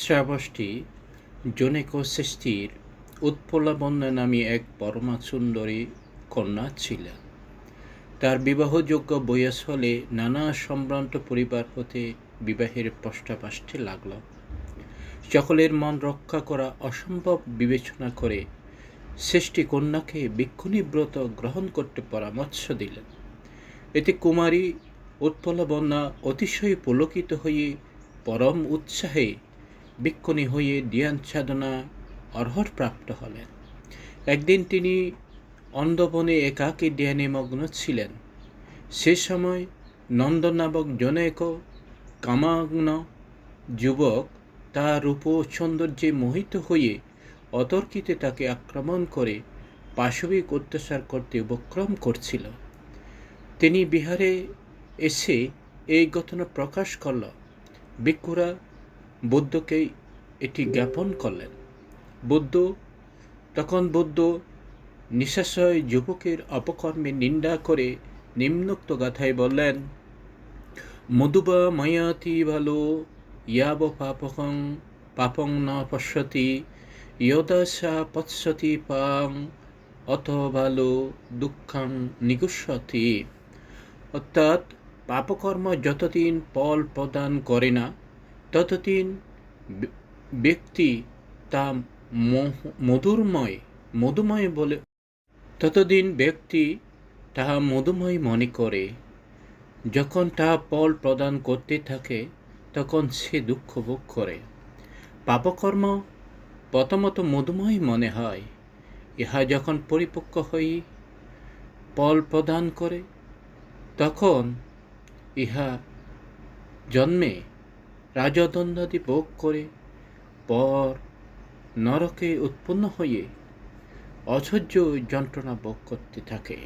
শ্রাবষ্টি জনৈক সৃষ্টির উৎপলাবন্যা নামে এক পরমা সুন্দরী কন্যা ছিলেন। তার বিবাহযোগ্য বয়স হলে নানা সম্ভ্রান্ত পরিবার হতে বিবাহের প্রস্তাব আসতে লাগল। সকলের মন রক্ষা করা অসম্ভব বিবেচনা করে সৃষ্টি কন্যাকে বিক্ষুণী ব্রত গ্রহণ করতে পরামর্শ দিলেন। এতে কুমারী উৎপলাবন্যা অতিশয় পুলকিত হয়ে পরম উৎসাহে বিক্ষণী হয়ে ধ্যান সাধনা অর্হর প্রাপ্ত হলেন। একদিন তিনি অন্ধবনে একাকী ধ্যানে মগ্ন ছিলেন। সে সময় নন্দ নামক জনৈক কামাগ্ন যুবক তার রূপ সৌন্দর্যে মোহিত হয়ে অতর্কিতে তাকে আক্রমণ করে পাশবিক অত্যাচার করতে উপক্রম করছিল। তিনি বিহারে এসে এই ঘটনা প্রকাশ করল। ভিক্ষুরা বুদ্ধকে এটি জ্ঞাপন করলেন। বুদ্ধ, তখন বুদ্ধ নিশাশয় যুবকের অপকর্মে নিন্দা করে নিম্নোক্ত গাথায় বললেন, মধুবা মায়াতি ভালো ইয়াব পাপকং, পাপং না পশ্যতি, ইয়দাসা পৎসতি পাং, অত ভালো দুঃখাং নিগুষ্যতি। অর্থাৎ পাপকর্ম যতদিন ফল প্রদান করে না ততদিন ব্যক্তি তা মধুরময় মধুময় বলে ততদিন ব্যক্তি তাহা মধুময় মনে করে। যখন তাহা ফল প্রদান করতে থাকে, তখন সে দুঃখ ভোগ করে। পাপকর্ম প্রথমত মধুময় মনে হয়। ইহা যখন পরিপক্ক হই, ফল প্রদান করে, তখন ইহা জন্মে রাজদণ্ডাদি ভোগ করে পর নরকে উৎপন্ন হয়ে অসহ্য যন্ত্রণা ভোগ করতে থাকে।